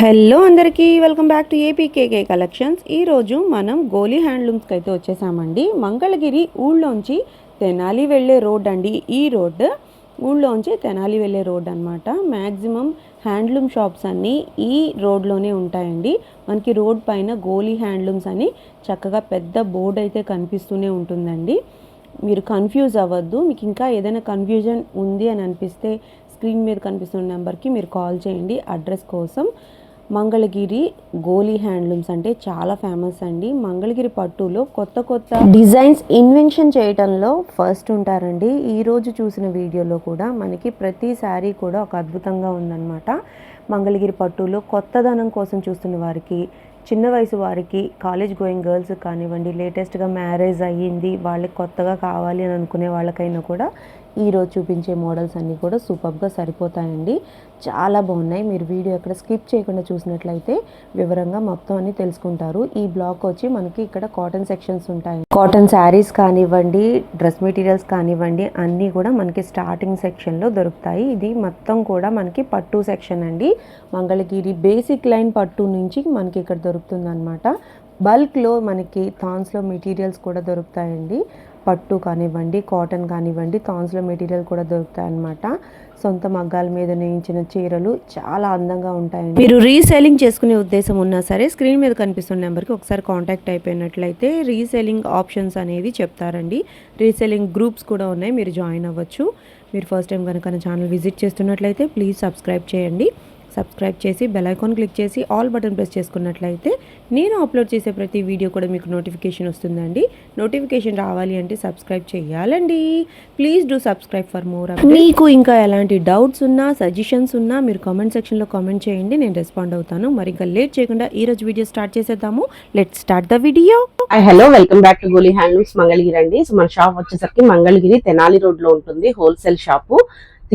Hello అందరికీ welcome back to APKK collections ఈరోజు మనం గోలీ హ్యాండ్లూమ్స్కి అయితే వచ్చేసామండి. మంగళగిరి ఊళ్ళోంచి తెనాలి వెళ్ళే రోడ్ అండి ఈ రోడ్. ఊళ్ళోంచి తెనాలి వెళ్ళే రోడ్ అనమాట మ్యాక్సిమం హ్యాండ్లూమ్ షాప్స్ అన్నీ ఈ రోడ్లోనే ఉంటాయండి. మనకి రోడ్ పైన గోలీ హ్యాండ్లూమ్స్ అని చక్కగా పెద్ద బోర్డు అయితే కనిపిస్తూనే ఉంటుందండి. మీరు కన్ఫ్యూజ్ అవ్వద్దు. మీకు ఇంకా ఏదైనా కన్ఫ్యూజన్ ఉంది అని అనిపిస్తే స్క్రీన్ మీద కనిపిస్తున్న నెంబర్కి మీరు కాల్ చేయండి. అడ్రస్ కోసం మంగళగిరి గోలీ హ్యాండ్లూమ్స్ అంటే చాలా ఫేమస్ అండి. మంగళగిరి పట్టులో కొత్త కొత్త డిజైన్స్ ఇన్వెన్షన్ చేయటంలో ఫస్ట్ ఉంటారండి. ఈరోజు చూసిన వీడియోలో కూడా మనకి ప్రతి శారీ కూడా ఒక అద్భుతంగా ఉందన్నమాట. మంగళగిరి పట్టులో కొత్తదనం కోసం చూస్తున్న వారికి చిన్న వయసు వారికి కాలేజ్ గోయింగ్ గర్ల్స్ కానివ్వండి లేటెస్ట్గా మ్యారేజ్ అయ్యింది వాళ్ళకి కొత్తగా కావాలి అని అనుకునే వాళ్ళకైనా కూడా ఈరోజు చూపించే మోడల్స్ అన్నీ కూడా సూపర్గా సరిపోతాయండి. చాలా బాగున్నాయి. మీరు వీడియో ఎక్కడ స్కిప్ చేయకుండా చూసినట్లయితే వివరంగా మొత్తం అన్ని తెలుసుకుంటారు. ఈ బ్లాక్ వచ్చి మనకి ఇక్కడ కాటన్ సెక్షన్స్ ఉంటాయి. కాటన్ శారీస్ కానివ్వండి డ్రెస్ మెటీరియల్స్ కానివ్వండి అన్నీ కూడా మనకి స్టార్టింగ్ సెక్షన్లో దొరుకుతాయి. ఇది మొత్తం కూడా మనకి పట్టు సెక్షన్ అండి. మంగళగిరి బేసిక్ లైన్ పట్టు నుంచి మనకి ఇక్కడ దొరుకుతుంది అనమాట బల్క్లో మనకి థాన్స్లో మెటీరియల్స్ కూడా దొరుకుతాయండి. పట్టు కానివ్వండి కాటన్ కానివ్వండి థాన్స్లో మెటీరియల్ కూడా దొరుకుతాయి అన్నమాట సొంత మగ్గాల మీద నేయించిన చీరలు చాలా అందంగా ఉంటాయండి. మీరు రీసేలింగ్ చేసుకునే ఉద్దేశం ఉన్నా సరే స్క్రీన్ మీద కనిపిస్తున్న నెంబర్కి ఒకసారి కాంటాక్ట్ అయిపోయినట్లయితే రీసేలింగ్ ఆప్షన్స్ అనేవి చెప్తారండి. రీసేలింగ్ గ్రూప్స్ కూడా ఉన్నాయి మీరు జాయిన్ అవ్వచ్చు. మీరు ఫస్ట్ టైం కనుక ఛానల్ విజిట్ చేస్తున్నట్లయితే ప్లీజ్ సబ్స్క్రైబ్ చేయండి. సబ్స్క్రైబ్ చేసి బెల్ ఐకాన్ క్లిక్ చేసి ఆల్ బటన్ ప్రెస్ చేసుకున్నట్లయితే నేను అప్లోడ్ చేసే ప్రతి వీడియో కూడా మీకు నోటిఫికేషన్ వస్తుందండి. నోటిఫికేషన్ రావాలి అంటే సబ్స్క్రైబ్ చేయాలండి. Please do subscribe for more మీకు ఇంకా ఎలాంటి డౌట్స్ ఉన్నా సజెషన్స్ ఉన్నా మీరు కామెంట్ సెక్షన్లో కామెంట్ చేయండి. నేను రెస్పాండ్ అవుతాను. మరి ఇంకా లేట్ చేయకుండా ఈ రోజు వీడియో స్టార్ట్ చేసేద్దాము. Let start the video hello welcome back to Goli handlooms Mangalagiri అండి సో మన షాప్ వచ్చేసరికి మంగళగిరి తెనాలి రోడ్లో ఉంటుంది హోల్సేల్ షాపు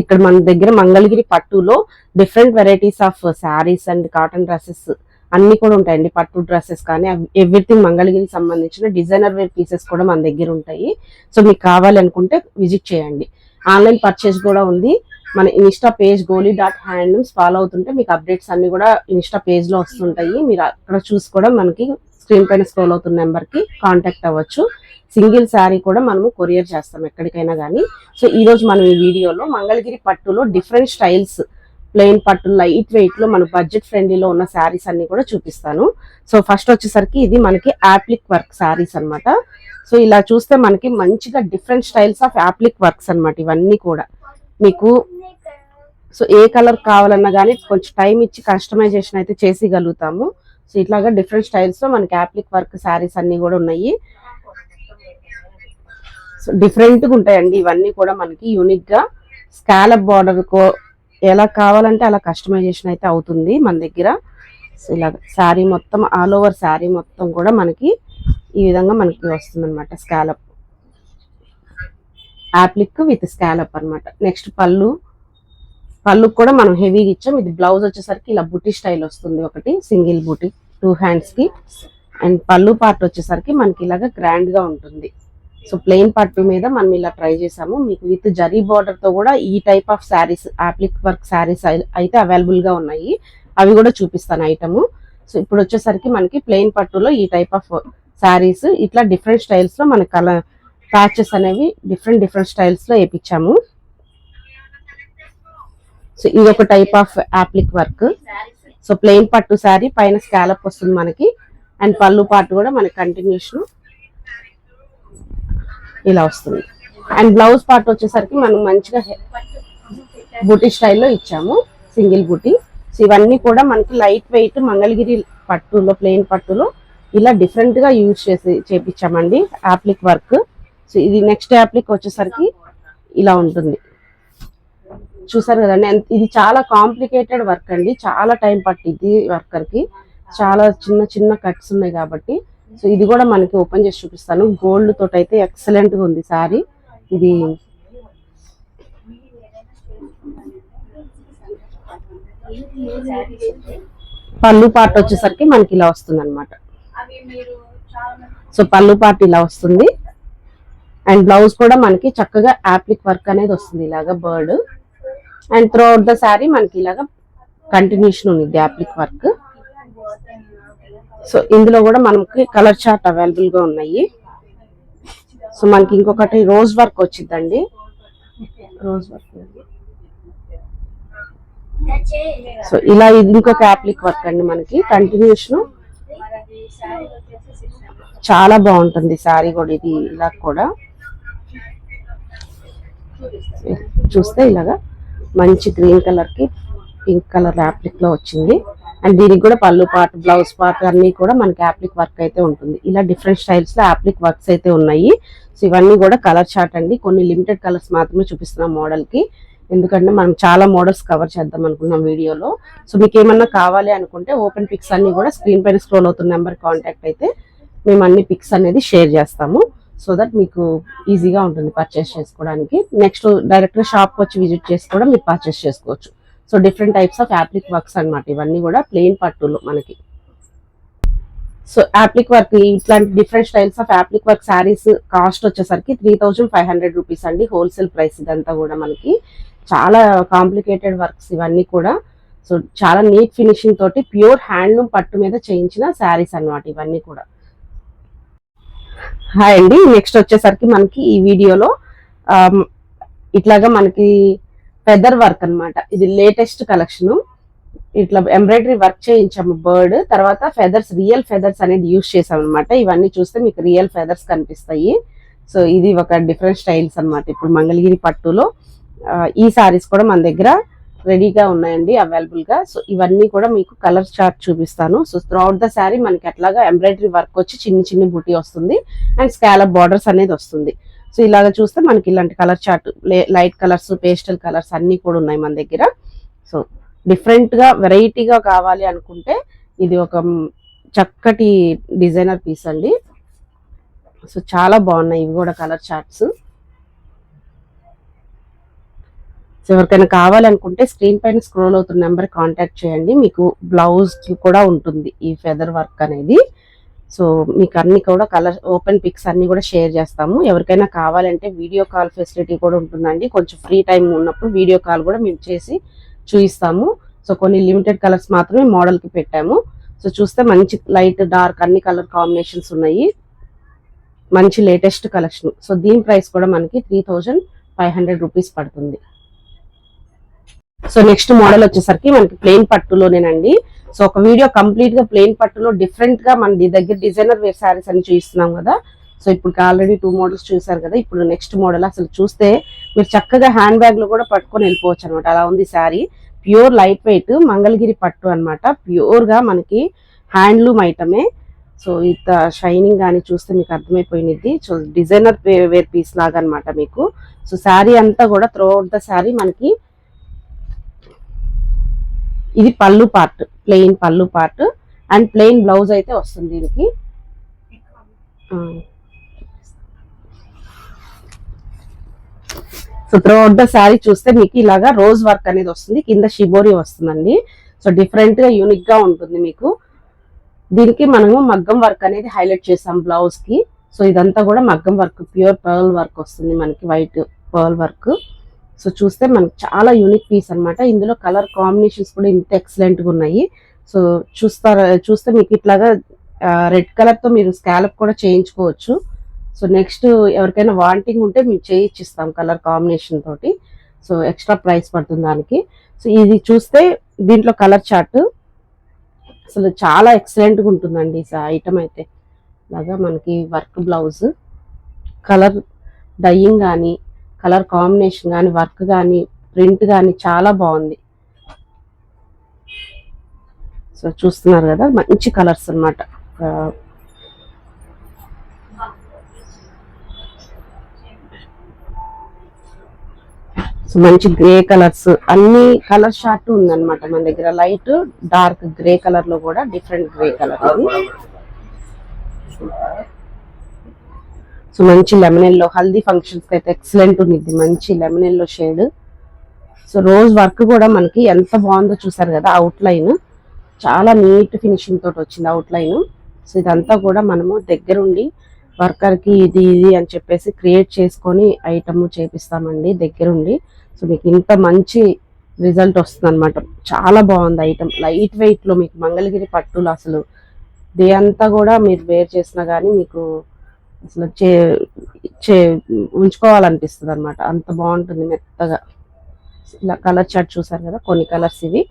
ఇక్కడ మన దగ్గర మంగళగిరి పట్టులో different varieties of saris and cotton dresses అన్ని కూడా ఉంటాయండి పట్టు డ్రెస్సెస్ కానీ. ఎవ్రీథింగ్ మంగళగిరికి సంబంధించిన డిజైనర్ వేర్ పీసెస్ కూడా మన దగ్గర ఉంటాయి. సో మీకు కావాలనుకుంటే విజిట్ చేయండి. ఆన్లైన్ పర్చేస్ కూడా ఉంది. మన insta page Goli dot handlooms follow అవుతుంటే మీకు అప్డేట్స్ అన్ని కూడా ఇన్స్టా పేజ్లో వస్తుంటాయి. మీరు అక్కడ చూసి కూడా మనకి స్క్రీన్ పైన స్క్రోల్ అవుతున్న నెంబర్కి కాంటాక్ట్ అవ్వచ్చు. సింగిల్ శారీ కూడా మనము కొరియర్ చేస్తాం ఎక్కడికైనా కానీ సో ఈ రోజు మనం ఈ వీడియోలో మంగళగిరి పట్టులో డిఫరెంట్ స్టైల్స్ ప్లెయిన్ పట్టు లైట్ వెయిట్లో మన బడ్జెట్ ఫ్రెండ్లీలో ఉన్న శారీస్ అన్ని కూడా చూపిస్తాను. సో ఫస్ట్ వచ్చేసరికి ఇది మనకి యాప్లిక్ వర్క్ శారీస్ అన్నమాట. సో ఇలా చూస్తే మనకి మంచిగా different styles of applique works అన్నమాట ఇవన్నీ కూడా. మీకు సో ఏ కలర్ కావాలన్నా కానీ కొంచెం టైం ఇచ్చి కస్టమైజేషన్ అయితే చేసిగలుగుతాము సో ఇట్లాగా డిఫరెంట్ స్టైల్స్లో మనకి యాప్లిక్ వర్క్ శారీస్ అన్ని కూడా ఉన్నాయి. డిఫరెంట్గా డిఫరెంట్గా ఉంటాయండి. ఇవన్నీ కూడా మనకి యూనిక్గా స్కాలప్ బార్డర్ కో ఎలా కావాలంటే అలా కస్టమైజేషన్ అయితే అవుతుంది మన దగ్గర. సో ఇలా శారీ మొత్తం ఆల్ ఓవర్ శారీ మొత్తం కూడా మనకి ఈ విధంగా మనకి వస్తుంది అనమాట స్కాలప్ యాప్లిక్ విత్ స్కాలప్ అన్నమాట. నెక్స్ట్ పళ్ళు. పళ్ళు కూడా మనం హెవీగా ఇచ్చాం. ఇది బ్లౌజ్ వచ్చేసరికి ఇలా బుటీ స్టైల్ వస్తుంది ఒకటి సింగిల్ బుటీ టూ హ్యాండ్స్కి అండ్ పళ్ళు పార్ట్ వచ్చేసరికి మనకి ఇలాగా గ్రాండ్గా ఉంటుంది. సో ప్లెయిన్ పట్టు మీద మనం ఇలా ట్రై చేసాము. మీకు విత్ జరీ బార్డర్తో కూడా ఈ type of saris applique work saris అయితే అవైలబుల్గా ఉన్నాయి. అవి కూడా చూపిస్తాను ఐటమ్ సో ఇప్పుడు వచ్చేసరికి మనకి ప్లెయిన్ పట్టులో ఈ టైప్ ఆఫ్ శారీస్ ఇట్లా డిఫరెంట్ స్టైల్స్లో మన కలర్ ప్యాచెస్ అనేవి డిఫరెంట్ డిఫరెంట్ స్టైల్స్లో సో ఇది ఒక type of applique work so plain పట్టు శారీ పైన స్కాలప్ వస్తుంది మనకి. అండ్ పళ్ళు పాటు కూడా మనకి కంటిన్యూషన్ ఇలా వస్తుంది. అండ్ బ్లౌజ్ పార్ట్ వచ్చేసరికి మనం మంచిగా బూటీ స్టైల్లో ఇచ్చాము. సింగిల్ బూటీ. సో ఇవన్నీ కూడా మనకి లైట్ వెయిట్ మంగళగిరి పట్టులో ప్లెయిన్ పట్టులో ఇలా డిఫరెంట్గా యూజ్ చేసి చేపించామండి యాప్లిక్ వర్క్ సో ఇది నెక్స్ట్ యాప్లిక్ వచ్చేసరికి ఇలా ఉంటుంది. చూసారు కదండి? ఇది చాలా కాంప్లికేటెడ్ వర్క్ అండి. చాలా టైం పట్టింది వర్కర్కి చాలా చిన్న చిన్న కట్స్ ఉన్నాయి కాబట్టి. సో ఇది కూడా మనకి ఓపెన్ చేసి చూపిస్తాను. గోల్డ్ తోటి అయితే ఎక్సలెంట్గా ఉంది సారీ. ఇది పళ్ళు పార్ట్ వచ్చేసరికి మనకి ఇలా వస్తుంది అనమాట సో పళ్ళు పార్ట్ ఇలా వస్తుంది. అండ్ బ్లౌజ్ కూడా మనకి చక్కగా యాప్లిక్ వర్క్ అనేది వస్తుంది ఇలాగా bird and through out the sari మనకి ఇలాగా కంటిన్యూషన్ ఉంది యాప్లిక్ వర్క్ సో ఇందులో కూడా మనకి కలర్ చార్ట్ అవైలబుల్గా ఉన్నాయి. సో మనకి ఇంకొకటి రోజ్ వర్క్ వచ్చిందండి. రోజ్ వర్క్ సో ఇలా ఇది ఇంకొక యాప్లిక్ వర్క్ అండి మనకి. కంటిన్యూషన్ చాలా బాగుంటుంది శారీ కూడా ఇది ఇలా కూడా. చూస్తే ఇలాగా మంచి గ్రీన్ కలర్కి పింక్ కలర్ యాప్లిక్లో వచ్చింది. అండ్ దీనికి కూడా పళ్ళు పార్ట్ బ్లౌజ్ పార్ట్ అన్ని కూడా మనకి యాప్లిక్ వర్క్ అయితే ఉంటుంది. ఇలా డిఫరెంట్ స్టైల్స్లో యాప్లిక్ వర్క్స్ అయితే ఉన్నాయి. సో ఇవన్నీ కూడా కలర్ చార్ట్ అండి. కొన్ని లిమిటెడ్ కలర్స్ మాత్రమే చూపిస్తున్నాం మోడల్కి ఎందుకంటే మనం చాలా మోడల్స్ కవర్ చేద్దాం అనుకున్నాం వీడియోలో. సో మీకు ఏమన్నా కావాలి అనుకుంటే ఓపెన్ పిక్స్ అన్ని కూడా స్క్రీన్ పైన స్క్రోల్ అవుతున్న నెంబర్ కాంటాక్ట్ అయితే మేము అన్ని పిక్స్ అనేది షేర్ చేస్తాము. సో దట్ మీకు ఈజీగా ఉంటుంది పర్చేస్ చేసుకోవడానికి. నెక్స్ట్ డైరెక్ట్గా షాప్ వచ్చి విజిట్ చేసి కూడా మీరు పర్చేస్ చేసుకోవచ్చు. So different types of applique works అనమాట ఇవన్నీ కూడా ప్లెయిన్ పట్టులు మనకి. సో యాప్లిక్ వర్క్ ఇట్లాంటి different styles of applique work saris cost వచ్చేసరికి three thousand five hundred rupees అండి హోల్సేల్ ప్రైస్ ఇదంతా కూడా మనకి. చాలా కాంప్లికేటెడ్ వర్క్స్ ఇవన్నీ కూడా. సో చాలా నీట్ ఫినిషింగ్ తోటి ప్యూర్ హ్యాండ్లూమ్ పట్టు మీద చేయించిన శారీస్ అనమాట ఇవన్నీ కూడా. హాయ్ అండి. నెక్స్ట్ వచ్చేసరికి మనకి ఈ వీడియోలో ఇట్లాగా మనకి ఫెదర్ వర్క్ అన్నమాట. ఇది లేటెస్ట్ కలెక్షన్ ఇట్లా ఎంబ్రాయిడరీ వర్క్ చేయించాము బర్డ్ తర్వాత ఫెదర్స్ రియల్ ఫెదర్స్ అనేది యూస్ చేసామన్నమాట ఇవన్నీ చూస్తే మీకు రియల్ ఫెదర్స్ కనిపిస్తాయి. సో ఇది ఒక డిఫరెంట్ స్టైల్స్ అన్నమాట. ఇప్పుడు మంగళగిరి పట్టులో ఈ సారీస్ కూడా మన దగ్గర రెడీగా ఉన్నాయండి అవైలబుల్గా సో ఇవన్నీ కూడా మీకు కలర్ చార్ట్ చూపిస్తాను. సో త్రూఅవుట్ ద శారీ మనకి అట్లాగా ఎంబ్రాయిడరీ వర్క్ వచ్చి చిన్ని చిన్ని బుటీ వస్తుంది. అండ్ స్కాలప్ బార్డర్స్ అనేది వస్తుంది. సో ఇలాగ చూస్తే మనకి ఇలాంటి colour chart light colours pastel colours అన్ని కూడా ఉన్నాయి మన దగ్గర. సో డిఫరెంట్గా వెరైటీగా కావాలి అనుకుంటే ఇది ఒక చక్కటి డిజైనర్ పీస్ అండి. సో చాలా బాగున్నాయి. ఇవి కూడా కలర్ చార్ట్స్. సో ఎవరికైనా కావాలనుకుంటే స్క్రీన్ పైన స్క్రోల్ అవుతున్న నెంబర్ కాంటాక్ట్ చేయండి. మీకు బ్లౌజ్ కూడా ఉంటుంది ఈ ఫెదర్ వర్క్ అనేది. సో మీకు అన్ని కూడా కలర్ ఓపెన్ పిక్స్ అన్ని కూడా షేర్ చేస్తాము. ఎవరికైనా కావాలంటే వీడియో కాల్ ఫెసిలిటీ కూడా ఉంటుందండి. కొంచెం ఫ్రీ టైం ఉన్నప్పుడు వీడియో కాల్ కూడా మేము చేసి చూపిస్తాము సో కొన్ని లిమిటెడ్ కలర్స్ మాత్రమే మోడల్కి పెట్టాము. సో చూస్తే మంచి లైట్ డార్క్ అన్ని కలర్ కాంబినేషన్స్ ఉన్నాయి. మంచి లేటెస్ట్ కలెక్షన్. సో దీని ప్రైస్ కూడా మనకి three thousand five hundred rupees పడుతుంది. సో నెక్స్ట్ మోడల్ వచ్చేసరికి మనకి ప్లెయిన్ పట్టులోనేనండి. సో ఒక వీడియో కంప్లీట్గా ప్లెయిన్ పట్టులో డిఫరెంట్గా మన దగ్గర డిజైనర్ వేర్ శారీస్ అని చూపిస్తున్నాం కదా. సో ఇప్పుడు ఆల్రెడీ టూ మోడల్స్ చూసారు కదా. ఇప్పుడు నెక్స్ట్ మోడల్ అసలు చూస్తే మీరు చక్కగా హ్యాండ్ బ్యాగ్లో కూడా పట్టుకొని వెళ్ళిపోవచ్చు అనమాట అలా ఉంది sari. Pure light weight Mangalagiri పట్టు అనమాట ప్యూర్గా మనకి హ్యాండ్లూమ్ ఐటమే. సో ఇంత షైనింగ్ కానీ చూస్తే మీకు అర్థమైపోయినది సో డిజైనర్ వేర్ పీస్ లాగా అనమాట మీకు. సో శారీ అంతా కూడా త్రూ అవుట్ ద శారీ మనకి ఇది పళ్ళు పార్ట్ ప్లెయిన్ పళ్ళు పార్ట్. అండ్ ప్లెయిన్ బ్లౌజ్ అయితే వస్తుంది దీనికి. సో త్రోడ్ ద శారీ చూస్తే మీకు ఇలాగా రోజ్ వర్క్ అనేది వస్తుంది కింద షిబోరి వస్తుందండి. సో డిఫరెంట్గా యూనిక్గా ఉంటుంది మీకు. దీనికి మనము మగ్గం వర్క్ అనేది హైలైట్ చేసాం బ్లౌజ్కి. సో ఇదంతా కూడా మగ్గం వర్క్ ప్యూర్ పర్ల్ వర్క్ వస్తుంది మనకి వైట్ పర్ల్ వర్క్ సో చూస్తే మనకి చాలా యూనిక్ పీస్ అన్నమాట. ఇందులో కలర్ కాంబినేషన్స్ కూడా ఇంత ఎక్సలెంట్గా ఉన్నాయి. సో చూస్తారా చూస్తే మీకు ఇట్లాగా రెడ్ కలర్తో మీరు స్కాలప్ కూడా చేయించుకోవచ్చు. సో నెక్స్ట్ ఎవరికైనా వాంటింగ్ ఉంటే మేము చేయించిస్తాం కలర్ కాంబినేషన్ తోటి. సో ఎక్స్ట్రా ప్రైస్ పడుతుంది దానికి. సో ఇది చూస్తే దీంట్లో కలర్ చార్ట్ అసలు చాలా ఎక్సలెంట్గా ఉంటుందండి ఈ ఐటమ్ అయితే. లాగా మనకి వర్క్ బ్లౌజ్ కలర్ డయింగ్ కానీ కలర్ కాంబినేషన్ కానీ వర్క్ కానీ ప్రింట్ కానీ చాలా బాగుంది. సో చూస్తున్నారు కదా మంచి కలర్స్ అన్నమాట. సో మంచి గ్రే కలర్స్. అన్ని కలర్ షార్ట్ ఉందన్నమాట మన దగ్గర. లైట్ డార్క్ గ్రే కలర్లో కూడా డిఫరెంట్ గ్రే కలర్ సో మంచి లెమన్ ఎల్లో హల్దీ ఫంక్షన్స్కి అయితే ఎక్సలెంట్ ఉంది మంచి lemon yellow shade. So rose work కూడా మనకి ఎంత బాగుందో చూసారు కదా అవుట్ లైన్ చాలా నీట్ ఫినిషింగ్ తోటి వచ్చింది అవుట్ లైన్ సో ఇదంతా కూడా మనము దగ్గరుండి వర్కర్కి ఇది ఇది అని చెప్పేసి క్రియేట్ చేసుకొని ఐటమ్ చేపిస్తామండి దగ్గరుండి. సో మీకు ఇంత మంచి రిజల్ట్ వస్తుంది అనమాట చాలా బాగుంది ఐటమ్ లైట్ వెయిట్లో మీకు మంగళగిరి పట్టులు అసలు డే అంతా కూడా మీరు వేర్ చేసినా కానీ మీకు అసలు చే చే ఉంచుకోవాలనిపిస్తుంది అనమాట అంత బాగుంటుంది మెత్తగా. ఇలా కలర్ చార్ట్ చూసారు కదా కొన్ని కలర్స్ ఇవి.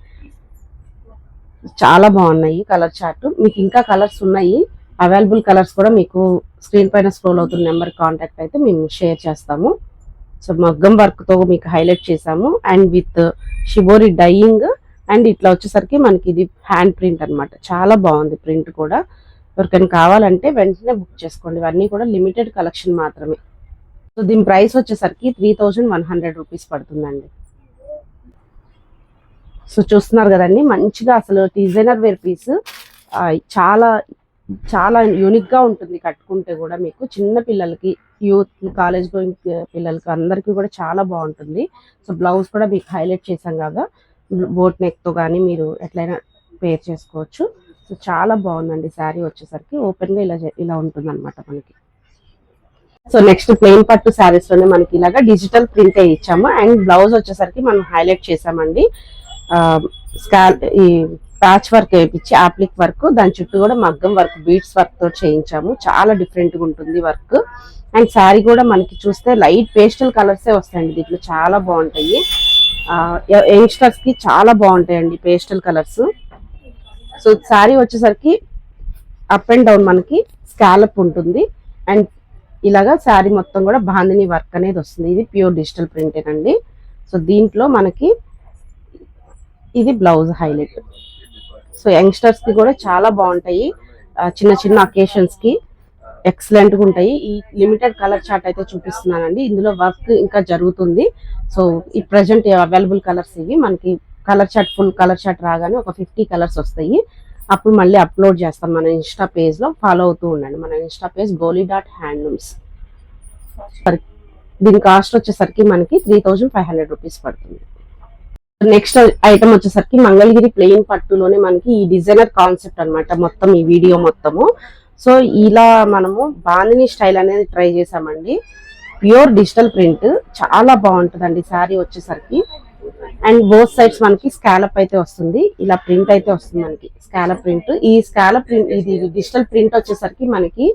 చాలా బాగున్నాయి కలర్ చార్ట్. మీకు ఇంకా కలర్స్ ఉన్నాయి అవైలబుల్ కలర్స్ కూడా మీకు స్క్రీన్ పైన స్క్రోల్ అవుతున్న నెంబర్ కాంటాక్ట్ అయితే మేము షేర్ చేస్తాము. సో మగ్గం వర్క్తో మీకు హైలైట్ చేసాము and with shibori dyeing. And ఇట్లా వచ్చేసరికి మనకి ఇది హ్యాండ్ ప్రింట్ అన్నమాట. చాలా బాగుంది ప్రింట్ కూడా. ఎవరికైనా కావాలంటే వెంటనే బుక్ చేసుకోండి. ఇవన్నీ కూడా లిమిటెడ్ కలెక్షన్ మాత్రమే. సో దీని ప్రైస్ వచ్చేసరికి three thousand one hundred rupees పడుతుందండి. సో చూస్తున్నారు కదండి మంచిగా అసలు డిజైనర్ వేర్ పీస్ చాలా చాలా యూనిక్గా ఉంటుంది కట్టుకుంటే కూడా మీకు. చిన్న పిల్లలకి యూత్ కాలేజ్ గోయింగ్ పిల్లలకి అందరికీ కూడా చాలా బాగుంటుంది. సో బ్లౌజ్ కూడా మీకు హైలైట్ చేసాం కాగా బోట్ నెక్తో కానీ మీరు ఎట్లయినా పేర్ చేసుకోవచ్చు. సో చాలా బాగుందండి శారీ వచ్చేసరికి. ఓపెన్గా ఇలా చే- ఇలా ఉంటుందన్నమాట మనకి. సో నెక్స్ట్ ప్లెయిన్ పట్టు శారీస్లోనే మనకి ఇలాగా డిజిటల్ ప్రింట్ ఇచ్చాము. అండ్ బ్లౌజ్ వచ్చేసరికి మనం హైలైట్ చేసామండి స్కాల్ ఈ ప్యాచ్ వర్క్ వేయించి ఆప్లిక్ వర్క్ దాని చుట్టూ కూడా మగ్గం వర్క్ బీడ్స్ వర్క్తో చేయించాము. చాలా డిఫరెంట్గా ఉంటుంది వర్క్ అండ్ శారీ కూడా మనకి చూస్తే లైట్ పేస్టల్ కలర్స్ వస్తాయండి. దీంట్లో చాలా బాగుంటాయి. యంగ్స్టర్స్కి చాలా బాగుంటాయండి పేస్టల్ కలర్స్ సో శారీ వచ్చేసరికి అప్ అండ్ డౌన్ మనకి స్కాలప్ ఉంటుంది. అండ్ ఇలాగా శారీ మొత్తం కూడా బాందిని వర్క్ అనేది వస్తుంది. ఇది ప్యూర్ డిజిటల్ ప్రింట్ అండి సో దీంట్లో మనకి ఇది బ్లౌజ్ హైలైట్ సో యంగ్స్టర్స్కి కూడా చాలా బాగుంటాయి. చిన్న చిన్న అకేషన్స్కి ఎక్సలెంట్గా ఉంటాయి. ఈ లిమిటెడ్ కలర్ చార్ట్ అయితే చూపిస్తున్నానండి. ఇందులో వర్క్ ఇంకా జరుగుతుంది. సో ఈ ప్రజెంట్ అవైలబుల్ కలర్స్ ఇవి మనకి colour chart full colour chart రాగానే ఒక ఫిఫ్టీ కలర్స్ వస్తాయి. అప్పుడు మళ్ళీ అప్లోడ్ చేస్తాం మన ఇన్స్టా పేజ్లో ఫాలో అవుతూ ఉండండి. మన insta page Goli dot handlooms. దీని కాస్ట్ వచ్చేసరికి మనకి three thousand five hundred rupees పడుతుంది. నెక్స్ట్ ఐటమ్ వచ్చేసరికి మంగళగిరి ప్లెయిన్ పట్టులోనే మనకి ఈ డిజైనర్ కాన్సెప్ట్ అనమాట మొత్తం ఈ వీడియో మొత్తము. సో ఇలా మనము బాందిని స్టైల్ అనేది ట్రై చేసామండి. Pure digital print. చాలా బాగుంటుందండి శారీ వచ్చేసరికి. అండ్ బోత్ సైడ్స్ మనకి స్కాలప్ అయితే వస్తుంది. ఇలా ప్రింట్ అయితే వస్తుంది మనకి. Scallop print. ఈ స్కాలప్ ప్రింట్ ఇది డిజిటల్ ప్రింట్ వచ్చేసరికి మనకి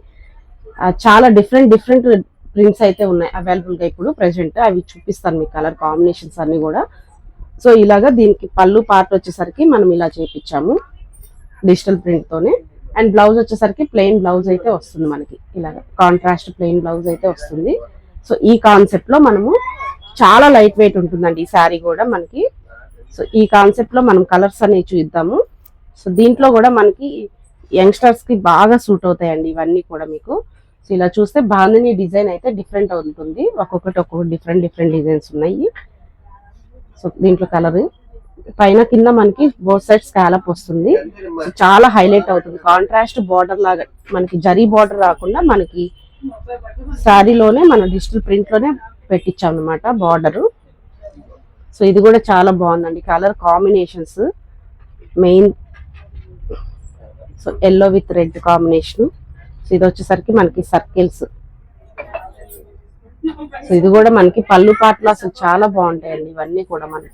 చాలా డిఫరెంట్ డిఫరెంట్ ప్రింట్స్ అయితే ఉన్నాయి అవైలబుల్గా ఇప్పుడు ప్రజెంట్. అవి చూపిస్తాను మీకు కలర్ కాంబినేషన్స్ అన్నీ కూడా. సో ఇలాగా దీనికి పళ్ళు పార్ట్ వచ్చేసరికి మనం ఇలా చేపించాము డిజిటల్ ప్రింట్తోనే. అండ్ బ్లౌజ్ వచ్చేసరికి ప్లెయిన్ బ్లౌజ్ అయితే వస్తుంది మనకి. ఇలాగా కాంట్రాస్ట్ ప్లెయిన్ బ్లౌజ్ అయితే వస్తుంది. సో ఈ కాన్సెప్ట్లో మనము చాలా లైట్ వెయిట్ ఉంటుందండి ఈ శారీ కూడా మనకి. సో ఈ కాన్సెప్ట్లో మనం కలర్స్ అనేవి చూద్దాము. సో దీంట్లో కూడా మనకి యంగ్స్టర్స్కి బాగా సూట్ అవుతాయండి ఇవన్నీ కూడా మీకు. సో ఇలా చూస్తే బాగుంది డిజైన్ అయితే డిఫరెంట్ ఉంటుంది. ఒక్కొక్కటి ఒక్కొక్కటి డిఫరెంట్ డిఫరెంట్ డిజైన్స్ ఉన్నాయి. సో దీంట్లో కలర్ పైన కింద మనకి బోత్ సైడ్ స్కాలప్ వస్తుంది. చాలా హైలైట్ అవుతుంది. కాంట్రాస్ట్ బార్డర్ లాగా మనకి జరీ బార్డర్ రాకుండా మనకి శారీలోనే మన డిజిటల్ ప్రింట్లోనే పెట్టించాం అనమాట బార్డర్. సో ఇది కూడా చాలా బాగుందండి. Colour combinations. Main so yellow with red combination so ఇది వచ్చేసరికి మనకి సర్కిల్స్ సో ఇది కూడా మనకి పళ్ళు పాటలు అసలు చాలా బాగుంటాయండి. ఇవన్నీ కూడా మనకి.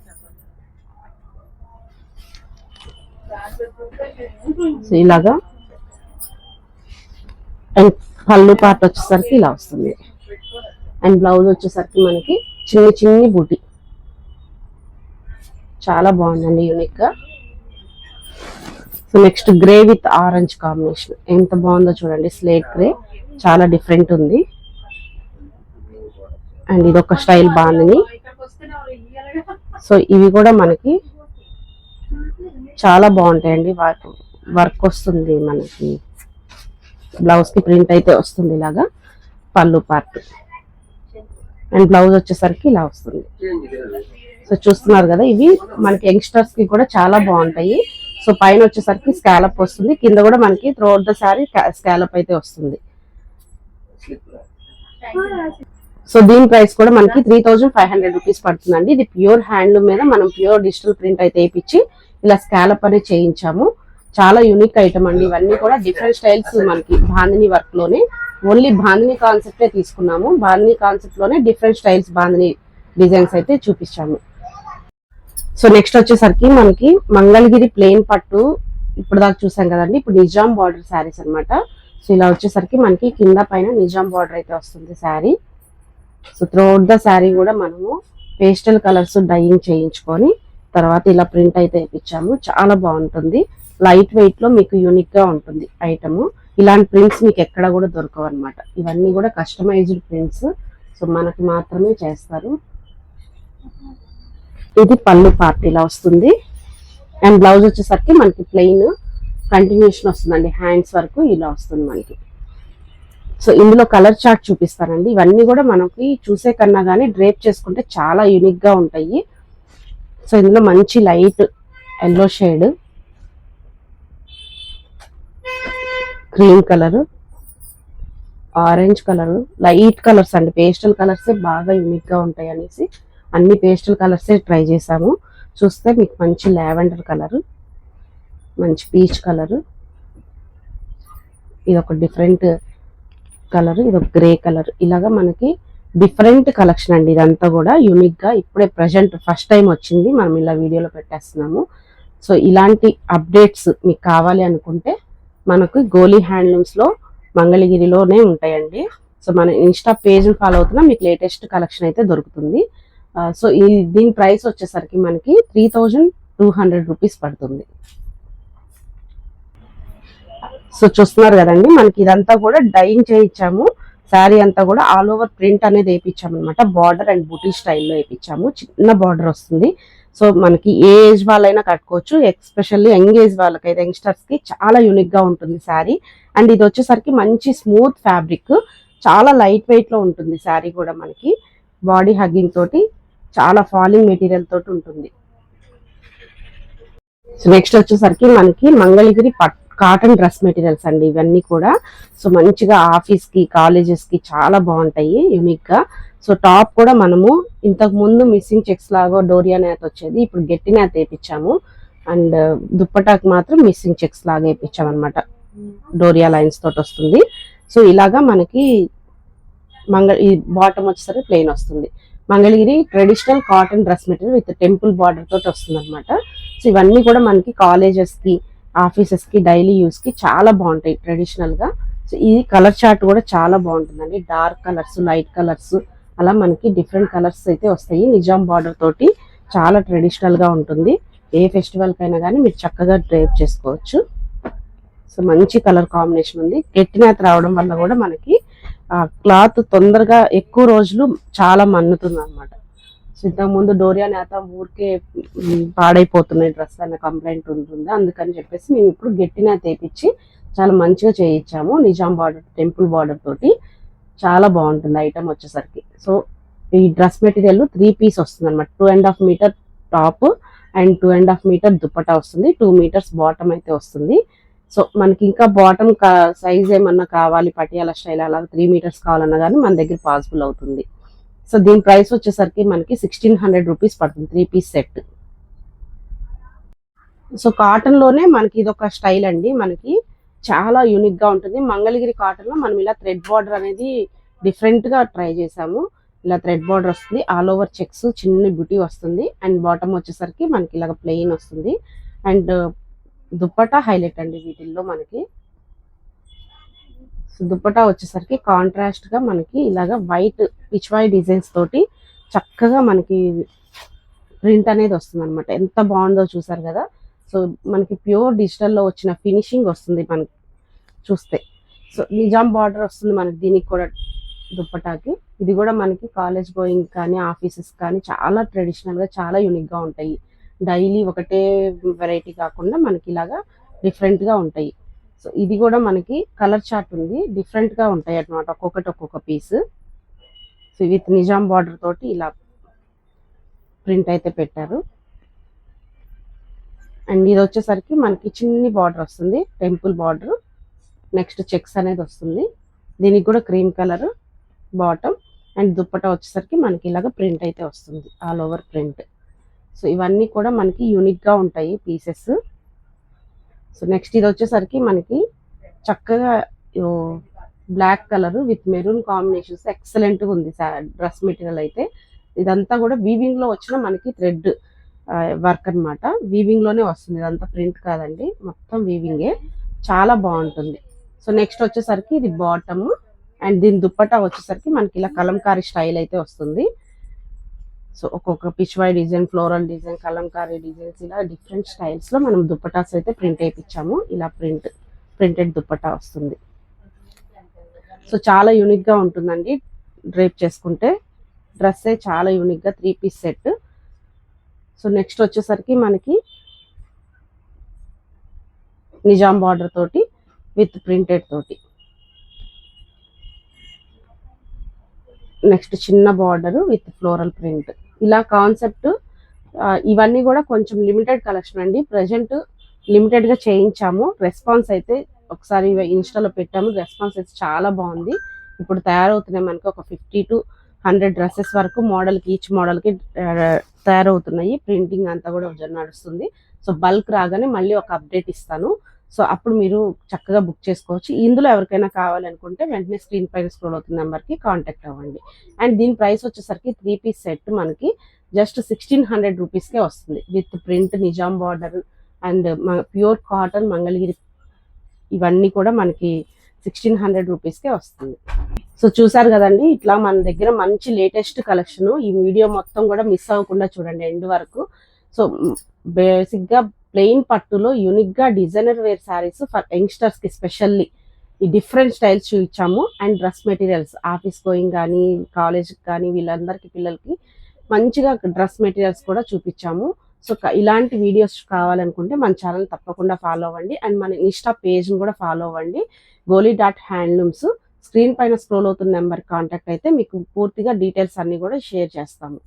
సో ఇలాగా. అండ్ పళ్ళు పాట వచ్చేసరికి ఇలా వస్తుంది. అండ్ బ్లౌజ్ వచ్చేసరికి మనకి చిన్ని చిన్ని బూటీ. చాలా బాగుందండి యూనిక్గా so next grey with orange combination ఎంత బాగుందో చూడండి స్లేట్ గ్రే చాలా డిఫరెంట్ ఉంది. అండ్ ఇది ఒక స్టైల్ బాగుంది. సో ఇవి కూడా మనకి చాలా బాగుంటాయండి. వర్క్ వర్క్ వస్తుంది మనకి. బ్లౌజ్కి ప్రింట్ అయితే వస్తుంది ఇలాగా. పళ్ళు పార్ట్ అండ్ బ్లౌజ్ వచ్చేసరికి ఇలా వస్తుంది. సో చూస్తున్నారు కదా ఇవి మనకి యంగ్స్టర్స్కి కూడా చాలా బాగుంటాయి. సో పైన వచ్చేసరికి స్కాలప్ వస్తుంది. కింద కూడా మనకి త్రోట్ ద సారీ స్కాలప్ అయితే వస్తుంది. సో దీని ప్రైస్ కూడా మనకి three thousand five hundred rupees పడుతుందండి. ఇది ప్యూర్ హ్యాండ్లూమ్ మీద మనం ప్యూర్ డిజిటల్ ప్రింట్ అయితే వేయించి ఇలా స్కాలప్ అనేది చేయించాము. చాలా యూనిక్ ఐటమ్ అండి. ఇవన్నీ కూడా డిఫరెంట్ స్టైల్స్ మనకి బాంధిని వర్క్లోనే. ఓన్లీ బాంధిని కాన్సెప్టే తీసుకున్నాము. బాంధిని కాన్సెప్ట్లోనే డిఫరెంట్ స్టైల్స్ బాంధిని డిజైన్స్ అయితే చూపించాము. సో నెక్స్ట్ వచ్చేసరికి మనకి మంగళగిరి ప్లెయిన్ పట్టు ఇప్పుడు దాకా చూసాం కదండి. ఇప్పుడు నిజాం బార్డర్ శారీస్ అన్నమాట. సో ఇలా వచ్చేసరికి మనకి కింద పైన నిజాం బార్డర్ అయితే వస్తుంది sari so throughout the sari కూడా మనము పేస్టల్ కలర్స్ డైయింగ్ చేయించుకొని తర్వాత ఇలా ప్రింట్ అయితే ఇప్పించాము చాలా బాగుంటుంది. లైట్ వెయిట్లో మీకు యూనిక్గా ఉంటుంది ఐటమ్. ఇలాంటి ప్రింట్స్ మీకు ఎక్కడ కూడా దొరకవు అనమాట ఇవన్నీ కూడా కస్టమైజ్డ్ ప్రింట్స్ సో మనకి మాత్రమే చేస్తారు. ఇది పళ్ళు పార్ట్ ఇలా వస్తుంది. అండ్ బ్లౌజ్ వచ్చేసరికి మనకి ప్లెయిన్ కంటిన్యూషన్ వస్తుందండి. హ్యాండ్స్ వరకు ఇలా వస్తుంది మనకి. సో ఇందులో కలర్ చార్ట్ చూపిస్తానండి. ఇవన్నీ కూడా మనకి చూసే కన్నా కానీ డ్రేప్ చేసుకుంటే చాలా యూనిక్గా ఉంటాయి. సో ఇందులో మంచి light yellow shade cream colour orange colour light colours అండి. పేస్టల్ కలర్స్ బాగా యూనిక్గా ఉంటాయి అనేసి అన్ని పేస్టల్ కలర్సే ట్రై చేసాము చూస్తే మీకు మంచి లావెండర్ కలర్ మంచి పీచ్ కలర్. ఇది ఒక డిఫరెంట్ కలర్ ఇది ఒక గ్రే కలర్. ఇలాగా మనకి డిఫరెంట్ కలెక్షన్ అండి ఇదంతా కూడా యూనిక్గా ఇప్పుడే ప్రజెంట్ ఫస్ట్ టైం వచ్చింది. మనం ఇలా వీడియోలో పెట్టేస్తున్నాము. సో ఇలాంటి అప్డేట్స్ మీకు కావాలి అనుకుంటే మనకు గోలీ హ్యాండ్లూమ్స్లో మంగళగిరిలోనే ఉంటాయండి. సో మన ఇన్స్టా పేజ్ ఫాలో అవుతున్నా మీకు లేటెస్ట్ కలెక్షన్ అయితే దొరుకుతుంది. సో ఈ దీని ప్రైస్ వచ్చేసరికి మనకి three thousand two hundred rupees పడుతుంది. సో చూస్తున్నారు కదండి మనకి ఇదంతా కూడా డైయింగ్ చేయించాము. శారీ అంతా కూడా ఆల్ ఓవర్ ప్రింట్ అనేది వేయించాము అనమాట బార్డర్ అండ్ బూటీ స్టైల్లో వేయించాము. చిన్న బార్డర్ వస్తుంది. సో మనకి ఏ ఏజ్ వాళ్ళైనా కట్టుకోవచ్చు ఎస్పెషల్లీ యంగ్ ఏజ్ వాళ్ళకైతే యంగ్స్టర్స్కి చాలా యూనిక్గా ఉంటుంది శారీ. అండ్ ఇది వచ్చేసరికి మంచి స్మూత్ ఫ్యాబ్రిక్ చాలా లైట్ వెయిట్లో ఉంటుంది శారీ కూడా మనకి. బాడీ హగ్గింగ్ తోటి చాలా ఫాలింగ్ మెటీరియల్ తోటి ఉంటుంది. సో నెక్స్ట్ వచ్చేసరికి మనకి మంగళగిరి పట్ కాటన్ డ్రెస్ మెటీరియల్స్ అండి ఇవన్నీ కూడా. సో మంచిగా ఆఫీస్కి కాలేజెస్కి చాలా బాగుంటాయి యూనిక్గా సో టాప్ కూడా మనము ఇంతకు ముందు మిస్సింగ్ చెక్స్ లాగా డోరియా నేత వచ్చేది. ఇప్పుడు గట్టి నేత వేయించాము అండ్ uh, దుప్పటాకి మాత్రం మిస్సింగ్ చెక్స్ లాగా వేయించాం అనమాట డోరియా లైన్స్ తోటి వస్తుంది. సో ఇలాగా మనకి మంగళ ఈ బాటమ్ వచ్చేసరికి ప్లెయిన్ వస్తుంది. Mangalagiri traditional cotton dress material with temple border తోటి వస్తుంది అనమాట సో ఇవన్నీ కూడా మనకి కాలేజెస్కి ఆఫీసెస్కి డైలీ యూస్కి చాలా బాగుంటాయి ట్రెడిషనల్గా. సో ఈ కలర్ చార్ట్ కూడా చాలా బాగుంటుందండి. డార్క్ కలర్స్ లైట్ కలర్స్ అలా మనకి డిఫరెంట్ కలర్స్ అయితే వస్తాయి. నిజాం బార్డర్ తోటి చాలా ట్రెడిషనల్గా ఉంటుంది. ఏ ఫెస్టివల్ కైనా కానీ మీరు చక్కగా డ్రైప్ చేసుకోవచ్చు. సో మంచి కలర్ కాంబినేషన్ ఉంది. గట్టినేత రావడం వల్ల కూడా మనకి క్లాత్ తొందరగా ఎక్కువ రోజులు చాలా మన్నుతుంది అనమాట సో ఇంతకు ముందు డోరియా నేత ఊరికే పాడైపోతున్నాయి డ్రెస్ అన్న కంప్లైంట్ ఉంటుంది. అందుకని చెప్పేసి మేము ఇప్పుడు గట్టినేత వేపించి చాలా మంచిగా చేయించాము. నిజాం బార్డర్ టెంపుల్ బార్డర్ తోటి. చాలా బాగుంటుంది ఐటమ్ వచ్చేసరికి. సో ఈ డ్రెస్ మెటీరియల్ త్రీ పీస్ వస్తుంది అనమాట two and half meter top and two and half meter dupatta వస్తుంది. టూ మీటర్స్ బాటమ్ అయితే వస్తుంది. సో మనకి ఇంకా బాటమ్ సైజ్ ఏమన్నా కావాలి పటియాల స్టైల్ అలా త్రీ మీటర్స్ కావాలన్నా కానీ మన దగ్గర పాసిబుల్ అవుతుంది. సో దీని ప్రైస్ వచ్చేసరికి మనకి సిక్స్టీన్ హండ్రెడ్ రూపీస్ పడుతుంది త్రీ పీస్ సెట్ సో కాటన్లోనే మనకి ఇది ఒక స్టైల్ అండి. మనకి చాలా యూనిక్గా ఉంటుంది. మంగళగిరి కాటన్లో మనం ఇలా థ్రెడ్ బార్డర్ అనేది డిఫరెంట్గా ట్రై చేసాము. ఇలా థ్రెడ్ బార్డర్ వస్తుంది. ఆల్ ఓవర్ చెక్స్ చిన్న బ్యూటీ వస్తుంది. అండ్ బాటమ్ వచ్చేసరికి మనకి ఇలాగ ప్లెయిన్ వస్తుంది. అండ్ uh, దుప్పటా హైలైట్ అండి వీటిల్లో మనకి. దుప్పటా వచ్చేసరికి కాంట్రాస్ట్గా మనకి ఇలాగ వైట్ పిచ్వాయ్ డిజైన్స్ తోటి చక్కగా మనకి ప్రింట్ అనేది వస్తుంది అనమాట ఎంత బాగుందో చూసారు కదా? సో మనకి ప్యూర్ డిజిటల్లో వచ్చిన ఫినిషింగ్ వస్తుంది మనకి చూస్తే. సో నిజాం బార్డర్ వస్తుంది మనకి దీనికి కూడా దుప్పటాకి. ఇది కూడా మనకి కాలేజ్ గోయింగ్ కానీ ఆఫీసెస్ కానీ చాలా ట్రెడిషనల్గా చాలా యూనిక్గా ఉంటాయి. డైలీ ఒకటే వెరైటీ కాకుండా మనకి ఇలాగా డిఫరెంట్గా ఉంటాయి. సో ఇది కూడా మనకి కలర్ చార్ట్ ఉంది. డిఫరెంట్గా ఉంటాయి అన్నమాట. ఒక్కొక్కటి ఒక్కొక్క piece. So with Nizam border తోటి ఇలా ప్రింట్ అయితే పెట్టారు. అండ్ ఇది వచ్చేసరికి మనకి చిన్ని బార్డర్ వస్తుంది. టెంపుల్ బార్డర్ నెక్స్ట్ చెక్స్ అనేది వస్తుంది. దీనికి కూడా cream colour bottom and dupatta వచ్చేసరికి మనకి ఇలాగ ప్రింట్ అయితే వస్తుంది. ఆల్ ఓవర్ ప్రింట్ సో ఇవన్నీ కూడా మనకి యూనిక్గా ఉంటాయి పీసెస్ సో నెక్స్ట్ ఇది వచ్చేసరికి మనకి చక్కగా black colour with maroon combinations ఎక్సలెంట్గా ఉంది. డ్రెస్ మెటీరియల్ అయితే. ఇదంతా కూడా వీవింగ్లో వచ్చిన మనకి థ్రెడ్ వర్క్ అన్నమాట. వీవింగ్లోనే వస్తుంది. ఇదంతా ప్రింట్ కాదండి. మొత్తం వీవింగే చాలా బాగుంటుంది. సో నెక్స్ట్ వచ్చేసరికి ఇది బాటమ్ అండ్ దీని దుప్పటా వచ్చేసరికి మనకి ఇలా కలంకారీ స్టైల్ అయితే వస్తుంది. సో ఒక్కొక్క Pichwai design floral design Kalamkari designs ఇలా డిఫరెంట్ స్టైల్స్లో మనం దుప్పటాస్ అయితే ప్రింట్ వేయించాము ఇలా ప్రింట్ ప్రింటెడ్ దుప్పటా వస్తుంది. సో చాలా యూనిక్గా ఉంటుందండి. డ్రేప్ చేసుకుంటే డ్రెస్సే చాలా యూనిక్గా three piece set so next వచ్చేసరికి మనకి నిజాం బార్డర్ తోటి విత్ ప్రింటెడ్ తోటి. నెక్స్ట్ చిన్న బార్డర్ విత్ ఫ్లోరల్ ప్రింట్. ఇలా కాన్సెప్ట్ ఇవన్నీ కూడా కొంచెం లిమిటెడ్ కలెక్షన్ అండి. ప్రజెంట్ లిమిటెడ్గా చేయించాము. రెస్పాన్స్ అయితే ఒకసారి ఇన్స్టాలో పెట్టాము. రెస్పాన్స్ అయితే చాలా బాగుంది. ఇప్పుడు తయారవుతున్నాయి మనకి ఒక ఫిఫ్టీ టు హండ్రెడ్ డ్రెస్సెస్ వరకు మోడల్కి ఈచ్ మోడల్కి తయారవుతున్నాయి. ప్రింటింగ్ అంతా కూడా జ- నడుస్తుంది. సో బల్క్ రాగానే మళ్ళీ ఒక అప్డేట్ ఇస్తాను. సో అప్పుడు మీరు చక్కగా బుక్ చేసుకోవచ్చు. ఇందులో ఎవరికైనా కావాలనుకుంటే వెంటనే స్క్రీన్ పైన స్క్రోల్ అవుతున్న నెంబర్కి కాంటాక్ట్ అవ్వండి. అండ్ దీని ప్రైస్ వచ్చేసరికి త్రీ పీస్ సెట్ మనకి జస్ట్ సిక్స్టీన్ హండ్రెడ్ రూపీస్కే వస్తుంది. With print Nizam border and pure cotton Mangalagiri ఇవన్నీ కూడా మనకి సిక్స్టీన్ హండ్రెడ్ రూపీస్కే వస్తుంది. సో చూసారు కదండి ఇట్లా మన దగ్గర మంచి లేటెస్ట్ కలెక్షన్ ఈ వీడియో మొత్తం కూడా మిస్ అవ్వకుండా చూడండి ఎండ్ వరకు. సో బేసిక్గా ప్లెయిన్ పట్టులో యూనిక్గా డిజైనర్ వేర్ శారీస్ ఫర్ యంగ్స్టర్స్కి స్పెషల్లీ ఈ డిఫరెంట్ స్టైల్స్ చూపించాము. And dress materials office going కానీ కాలేజ్ కానీ వీళ్ళందరికీ పిల్లలకి మంచిగా డ్రెస్ మెటీరియల్స్ కూడా చూపించాము. సో ఇలాంటి వీడియోస్ కావాలనుకుంటే మన ఛానల్ తప్పకుండా ఫాలో అవ్వండి. అండ్ మన ఇన్స్టా పేజ్ని కూడా ఫాలో అవ్వండి. గోలీ డాట్ హ్యాండ్లూమ్స్ స్క్రీన్ పైన స్క్రోల్ అవుతున్న నెంబర్ కాంటాక్ట్ అయితే మీకు పూర్తిగా డీటెయిల్స్ అన్ని కూడా షేర్ చేస్తాము.